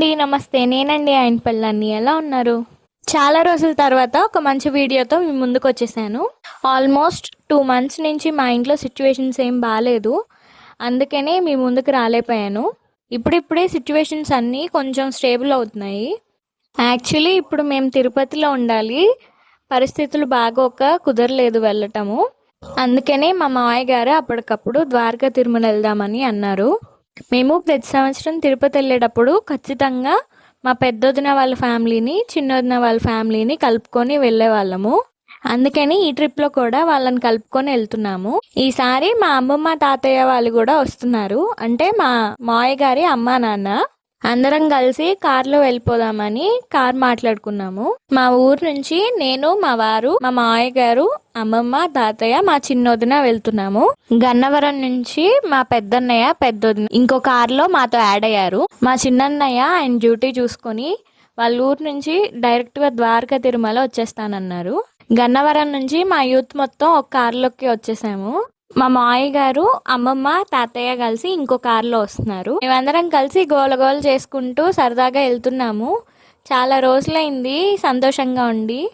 అండి నమస్తే. నేనండి ఆయన పళ్ళని ఎలా ఉన్నారు? చాలా రోజుల తర్వాత ఒక మంచి వీడియోతో మీ ముందుకు వచ్చేసాను. ఆల్మోస్ట్ టూ మంత్స్ నుంచి మా ఇంట్లో సిచ్యువేషన్స్ ఏం బాగాలేదు అందుకనే మీ ముందుకు రాలేపోయాను ఇప్పుడిప్పుడే సిచ్యువేషన్స్ అన్నీ కొంచెం స్టేబుల్ అవుతున్నాయి. యాక్చువల్లీ ఇప్పుడు మేము తిరుపతిలో ఉండాలి. పరిస్థితులు బాగోక కుదరలేదు వెళ్ళటము. అందుకనే మా మావయ్య గారు అప్పటికప్పుడు ద్వారకా తిరుమల వెళ్దామని అన్నారు. మేము ప్రతి సంవత్సరం తిరుపతి వెళ్ళేటప్పుడు ఖచ్చితంగా మా పెద్దొదిన వాళ్ళ ఫ్యామిలీని చిన్నొదిన వాళ్ళ ఫ్యామిలీని కలుపుకొని వెళ్ళే వాళ్ళము అందుకని ఈ ట్రిప్లో కూడా వాళ్ళని కలుపుకొని వెళ్తున్నాము. ఈసారి మా అమ్మమ్మ తాతయ్య వాళ్ళు కూడా వస్తున్నారు. అంటే మా మాయ గారి అమ్మా నాన్న. అందరం కలిసి కార్లో వెళ్ళిపోదామని కార్ మాట్లాడుకున్నాము. మా ఊరు నుంచి నేను మా వారు మా మావయ్య గారు అమ్మమ్మ తాతయ్య మా చిన్నొదిన వెళ్తున్నాము. గన్నవరం నుంచి మా పెద్దన్నయ్య పెద్దొదిన ఇంకో కార్లో మాతో యాడ్ అయ్యారు. మా చిన్నన్నయ్య ఆయన డ్యూటీ చూసుకొని వాళ్ళ ఊరు నుంచి డైరెక్ట్గా ద్వారకా తిరుమల వచ్చేస్తానన్నారు. గన్నవరం నుంచి మా యూత్ మొత్తం ఒక కార్లోకి వచ్చేసాము. మా మావయ్య గారు అమ్మమ్మ తాతయ్య కలిసి ఇంకో కారులో వస్తున్నారు. మేమందరం కలిసి గోలగోల చేసుకుంటూ సరదాగా వెళ్తున్నాము. చాలా రోజులైంది సంతోషంగా ఉండి.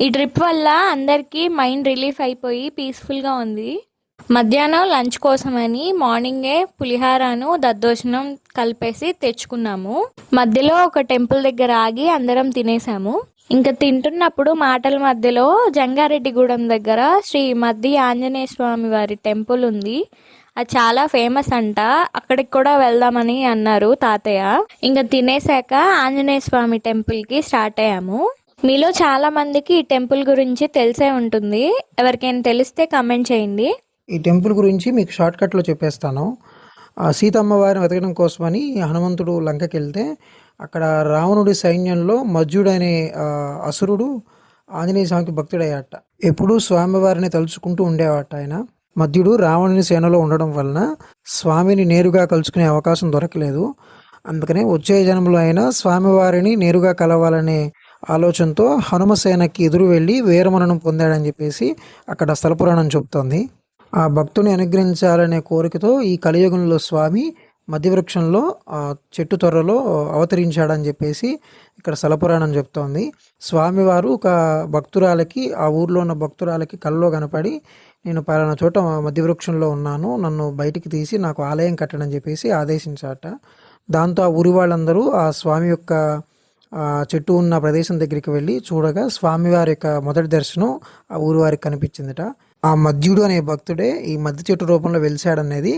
ఈ ట్రిప్ వల్ల అందరికీ మైండ్ రిలీఫ్ అయిపోయి పీస్ఫుల్గా ఉంది. మధ్యాహ్నం లంచ్ కోసమని మార్నింగే పులిహారాను దద్దోజనం కలిపేసి తెచ్చుకున్నాము. మధ్యలో ఒక టెంపుల్ దగ్గర ఆగి అందరం తినేసాము. ఇంకా తింటున్నప్పుడు మాటల మధ్యలో జంగారెడ్డిగూడెం దగ్గర శ్రీ మద్ది ఆంజనేయ స్వామి వారి టెంపుల్ ఉంది. అది చాలా ఫేమస్ అంట. అక్కడికి కూడా వెళ్దామని అన్నారు తాతయ్య. ఇంకా తినేసాక ఆంజనేయ స్వామి టెంపుల్కి స్టార్ట్ అయ్యాము. మీలో చాలా మందికి ఈ టెంపుల్ గురించి తెలిసే ఉంటుంది. ఎవరికైనా తెలిస్తే కమెంట్ చేయండి. ఈ టెంపుల్ గురించి మీకు షార్ట్ కట్లో చెప్పేస్తాను. ఆ సీతమ్మ వారిని వెతకడం కోసమని హనుమంతుడు లంకకి వెళ్తే అక్కడ రావణుడి సైన్యంలో మజ్జుడు అనే అసురుడు ఆంజనేయ స్వామికి భక్తుడయ్యాట. ఎప్పుడూ స్వామివారిని తలుచుకుంటూ ఉండేవాట ఆయన. మధ్యుడు రావణుని సేనలో ఉండడం వలన స్వామిని నేరుగా కలుసుకునే అవకాశం దొరకలేదు. అందుకనే వచ్చే జన్మలో అయినా స్వామివారిని నేరుగా కలవాలనే ఆలోచనతో హనుమసేనకి ఎదురు వెళ్ళి వీరమరణం పొందాడని చెప్పేసి అక్కడ స్థలపురాణం చెబుతోంది. ఆ భక్తుని అనుగ్రహించాలనే కోరికతో ఈ కలియుగంలో స్వామి మధ్యవృక్షంలో చెట్టు త్వరలో అవతరించాడని చెప్పేసి ఇక్కడ సలపురాణం చెప్తోంది. స్వామివారు ఒక భక్తురాలకి ఆ ఊర్లో ఉన్న భక్తురాలకి కల్లో కనపడి నేను పలానా చోట మధ్యవృక్షంలో ఉన్నాను నన్ను బయటికి తీసి నాకు ఆలయం కట్టడని చెప్పేసి ఆదేశించాట దాంతో ఆ ఊరి వాళ్ళందరూ ఆ స్వామి యొక్క చెట్టు ఉన్న ప్రదేశం దగ్గరికి వెళ్ళి చూడగా స్వామివారి యొక్క మొదటి దర్శనం ఆ ఊరి వారికి కనిపించిందట. ఆ మధ్యుడు అనే భక్తుడే ఈ మధ్య చెట్టు రూపంలో వెలిశాడనేది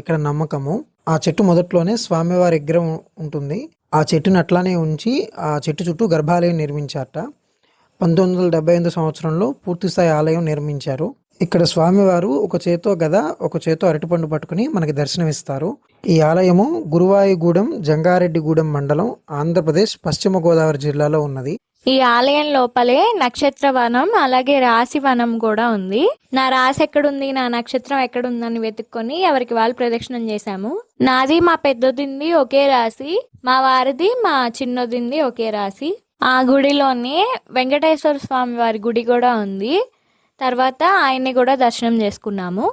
ఇక్కడ నమ్మకము. ఆ చెట్టు మొదట్లోనే స్వామివారి విగ్రహం ఉంటుంది. ఆ చెట్టుని అట్లానే ఉంచి ఆ చెట్టు చుట్టూ గర్భాలయం నిర్మించారట. పంతొమ్మిది వందల డెబ్బై ఎనిమిది సంవత్సరంలో పూర్తిస్థాయి ఆలయం నిర్మించారు. ఇక్కడ స్వామివారు ఒక చేతో గద ఒక చేతో అరటిపండు పట్టుకుని మనకి దర్శనమిస్తారు. ఈ ఆలయము గురువాయిగూడెం జంగారెడ్డిగూడెం మండలం ఆంధ్రప్రదేశ్ పశ్చిమ గోదావరి జిల్లాలో ఉన్నది. ఈ ఆలయం లోపలే నక్షత్ర వనం అలాగే రాశి వనం కూడా ఉంది. నా రాశి ఎక్కడుంది? నా నక్షత్రం ఎక్కడుందని వెతుక్కొని ఎవరికి వాళ్ళు ప్రదక్షిణం చేశాము. నాది మా పెద్దదింది ఒకే రాశి. మా వారిది మా చిన్నదింది ఒకే రాశి. ఆ గుడిలోనే వెంకటేశ్వర స్వామి వారి గుడి కూడా ఉంది. తర్వాత ఆయన్ని కూడా దర్శనం చేసుకున్నాము.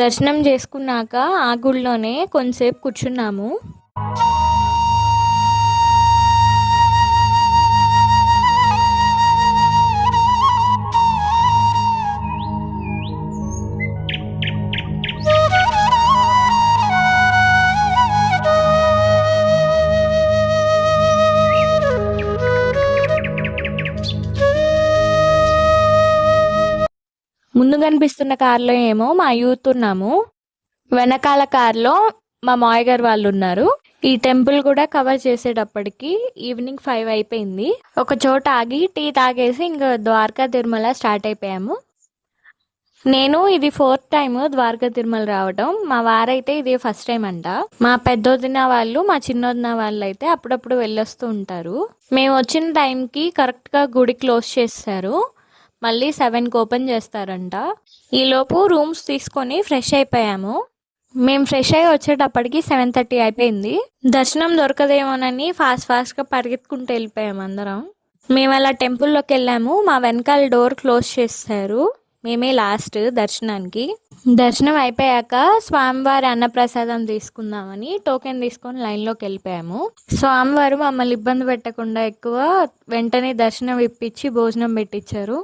దర్శనం చేసుకున్నాక ఆ గుడిలోనే కొంతసేపు కూర్చున్నాము. ముందు కనిపిస్తున్న కార్లో ఏమో మా యూత్ ఉన్నాము. వెనకాల కార్లో మా మాయగారు వాళ్ళు ఉన్నారు. ఈ టెంపుల్ కూడా కవర్ చేసేటప్పటికి ఈవినింగ్ ఫైవ్ అయిపోయింది. ఒక చోట ఆగి టీ తాగేసి ఇంకా ద్వారకా తిరుమల స్టార్ట్ అయిపోయాము. నేను ఇది ఫోర్త్ టైం ద్వారకా తిరుమల రావడం. మా వారైతే ఇది ఫస్ట్ టైం అంట. మా పెద్దొదిన వాళ్ళు మా చిన్నోదిన వాళ్ళు అయితే అప్పుడప్పుడు వెళ్ళొస్తూ ఉంటారు. మేము వచ్చిన టైంకి కరెక్ట్గా గుడి క్లోజ్ చేస్తారు. మళ్ళీ సెవెన్కి ఓపెన్ చేస్తారంట. ఈలోపు రూమ్స్ తీసుకొని ఫ్రెష్ అయిపోయాము. మేము ఫ్రెష్ అయ్యి వచ్చేటప్పటికి సెవెన్ థర్టీ అయిపోయింది. దర్శనం దొరకదేమోనని ఫాస్ట్ ఫాస్ట్గా పరిగెత్తుకుంటూ వెళ్ళిపోయాము అందరం. మేము అలా టెంపుల్లోకి వెళ్ళాము. మా వెనకాల డోర్ క్లోజ్ చేస్తారు మేమే లాస్ట్ దర్శనానికి. దర్శనం అయిపోయాక స్వామివారి అన్నప్రసాదం తీసుకుందామని టోకెన్ తీసుకొని లైన్లోకి వెళ్ళిపోయాము. స్వామివారు మమ్మల్ని ఇబ్బంది పెట్టకుండా ఎక్కువ వెంటనే దర్శనం ఇప్పించి భోజనం పెట్టించారు.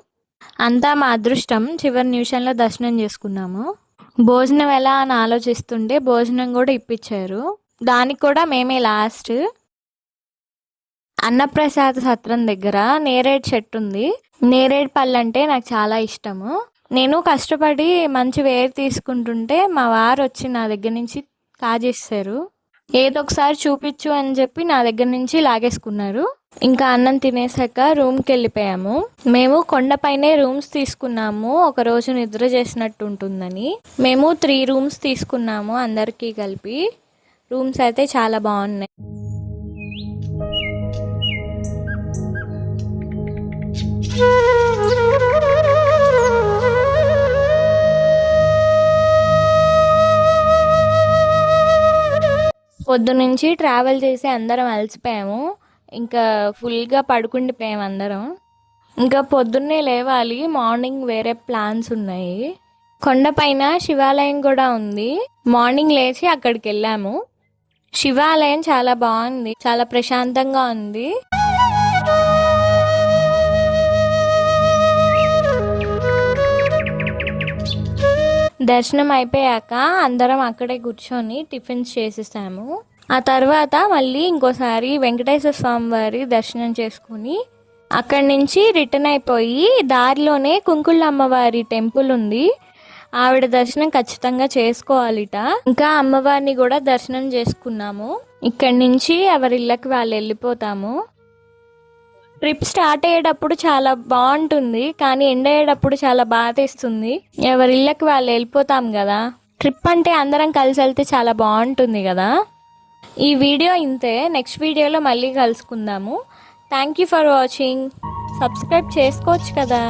అంతా మా అదృష్టం. చివరి నిమిషంలో దర్శనం చేసుకున్నాము. భోజనం ఎలా అని ఆలోచిస్తుంటే భోజనం కూడా ఇప్పించారు. దానికి కూడా మేమే లాస్ట్ అన్నప్రసాద్ సత్రం దగ్గర నేరేడు చెట్టు ఉంది. నేరేడు పళ్ళు అంటే నాకు చాలా ఇష్టము. నేను కష్టపడి మంచి వేరు తీసుకుంటుంటే మా వారు వచ్చి నా దగ్గర నుంచి కాజేస్తారు. ఏదో ఒకసారి చూపించు అని చెప్పి నా దగ్గర నుంచి లాగేసుకున్నారు. ఇంకా అన్నం తినేసాక రూమ్కి వెళ్ళిపోయాము మేము కొండపైనే రూమ్స్ తీసుకున్నాము. ఒక రోజు నిద్ర చేసినట్టు ఉంటుందని. మేము త్రీ రూమ్స్ తీసుకున్నాము అందరికీ కలిపి. రూమ్స్ అయితే చాలా బాగున్నాయి. పొద్దు నుంచి ట్రావెల్ చేసి అందరం అలసిపోయాము. ఇంకా ఫుల్గా పడుకుండిపోయాం అందరం. ఇంకా పొద్దున్నే లేవాలి మార్నింగ్ వేరే ప్లాన్స్ ఉన్నాయి. కొండపైన శివాలయం కూడా ఉంది. మార్నింగ్ లేచి అక్కడికి వెళ్ళాము. శివాలయం చాలా బాగుంది చాలా ప్రశాంతంగా ఉంది. దర్శనం అయిపోయాక అందరం అక్కడే కూర్చొని టిఫిన్స్ చేసేసాము. ఆ తర్వాత మళ్ళీ ఇంకోసారి వెంకటేశ్వర స్వామి వారి దర్శనం చేసుకుని అక్కడి నుంచి రిటర్న్ అయిపోయి దారిలోనే కుంకుళ్ళ అమ్మవారి టెంపుల్ ఉంది. ఆవిడ దర్శనం ఖచ్చితంగా చేసుకోవాలిట. ఇంకా అమ్మవారిని కూడా దర్శనం చేసుకున్నాము. ఇక్కడి నుంచి ఎవరి ఇళ్ళకి వాళ్ళు వెళ్ళిపోతాము. ట్రిప్ స్టార్ట్ అయ్యేటప్పుడు చాలా బాగుంటుంది. కానీ ఎండ్ అయ్యేటప్పుడు చాలా బాధేస్తుంది ఎవరి ఇళ్ళకి వాళ్ళు వెళ్ళిపోతాం కదా. ట్రిప్ అంటే అందరం కలిసి వెళ్తే చాలా బాగుంటుంది కదా. ఈ వీడియో ఇంతే. నెక్స్ట్ వీడియోలో మళ్ళీ కలుసుకుందాము. Thank you for watching subscribe చేసుకోవచ్చు కదా.